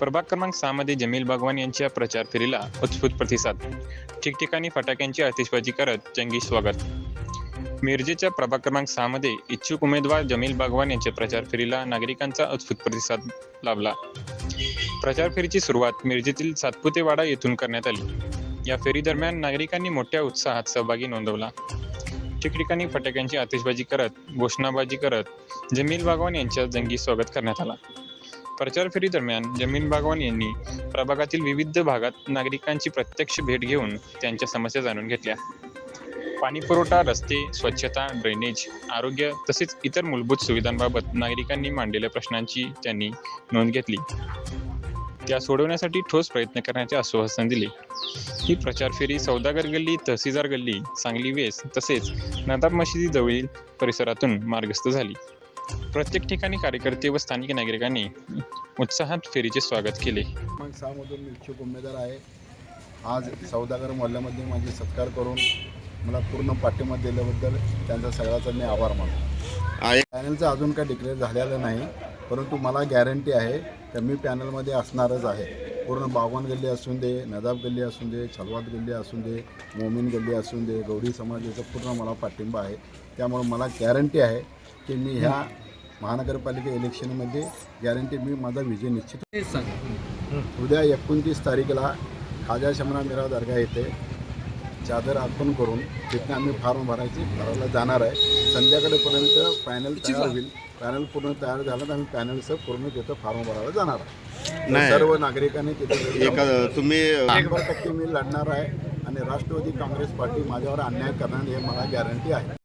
प्रभाग क्रमांक सहामध्ये जमील भगवान यांच्या प्रचार फेरीला उत्स्फूर्त प्रतिसाद. ठिकठिकाणी फटाक्यांची आतिषबाजी करत जंगी स्वागत. मिरजेच्या प्रभाग क्रमांक सहामध्ये इच्छुक उमेदवार जमील बागवान यांच्या प्रचार फेरीला नागरिकांचा अद्भुत प्रतिसाद लाभला. प्रचार फेरीची सुरुवात मिरजेतील सातपुतेवाडा येथून करण्यात आली. या फेरी दरम्यान नागरिकांनी मोठ्या उत्साहात सहभागी नोंदवला. ठिकठिकाणी फटाक्यांची आतिषबाजी करत घोषणाबाजी करत जमील बागवान यांच्या जंगी स्वागत करण्यात आला. प्रचार फेरी दरम्यान जमीन बागवान यांनी प्रभागातील विविध भागात नागरिकांची प्रत्यक्ष भेट घेऊन त्यांच्या समस्या जाणून घेतल्या. पाणीपुरवठा रस्ते स्वच्छता ड्रेनेज आरोग्य तसेच इतर मूलभूत सुविधांबाबत नागरिकांनी मांडलेल्या प्रश्नांची त्यांनी नोंद घेतली. त्या सोडवण्यासाठी ठोस प्रयत्न करण्याचे आश्वासन दिले. ही प्रचार फेरी सौदागर गल्ली तहसीलदार गल्ली सांगली वेस तसेच नदाब मशिदीजवळील परिसरातून मार्गस्थ झाली. प्रत्येक ठिकाणी कार्यकर्ते व स्थानिक नागरिकांनी उत्साहात फेरीचे स्वागत केले. क्रमांक सहामधून मी इच्छुक उमेदवार आहे. आज सौदागर मोहल्ल्यामध्ये माझे सत्कार करून मला पूर्ण पाठिंबा दिल्याबद्दल त्यांचा सगळ्याचा मी आभार मानतो. आहे. पॅनलचं अजून काय डिक्लेअर झालेलं नाही परंतु मला गॅरंटी आहे की मी पॅनलमध्ये असणारच आहे. पूर्ण बागवान गल्ली असून दे नदाब गल्ली असून दे छलवाद गल्ली असून दे मोमीन गल्ली असून दे गौडी समाजाचा पूर्ण मला पाठिंबा आहे. त्यामुळे मला गॅरंटी आहे की मी ह्या महानगरपालिका इलेक्शनमध्ये गॅरंटी मी माझा विजय निश्चित उद्या एकोणतीस तारीखला खाजा शमना मिरा दर्गा येथे चादर अर्पण करून तिथनं आम्ही फॉर्म भरायची भरायला जाणार आहे. संध्याकाळपर्यंत पॅनल तयार होईल. पॅनल पूर्ण तयार झालं तर आम्ही पॅनलचं पूर्ण तिथं फॉर्म भरायला जाणार आहे. नाही. सर्व नागरिकांनी तिथे एका तुम्ही शंभर टक्के मी लढणार आहे आणि राष्ट्रवादी काँग्रेस पार्टी माझ्यावर अन्याय करणार हे मला गॅरंटी आहे.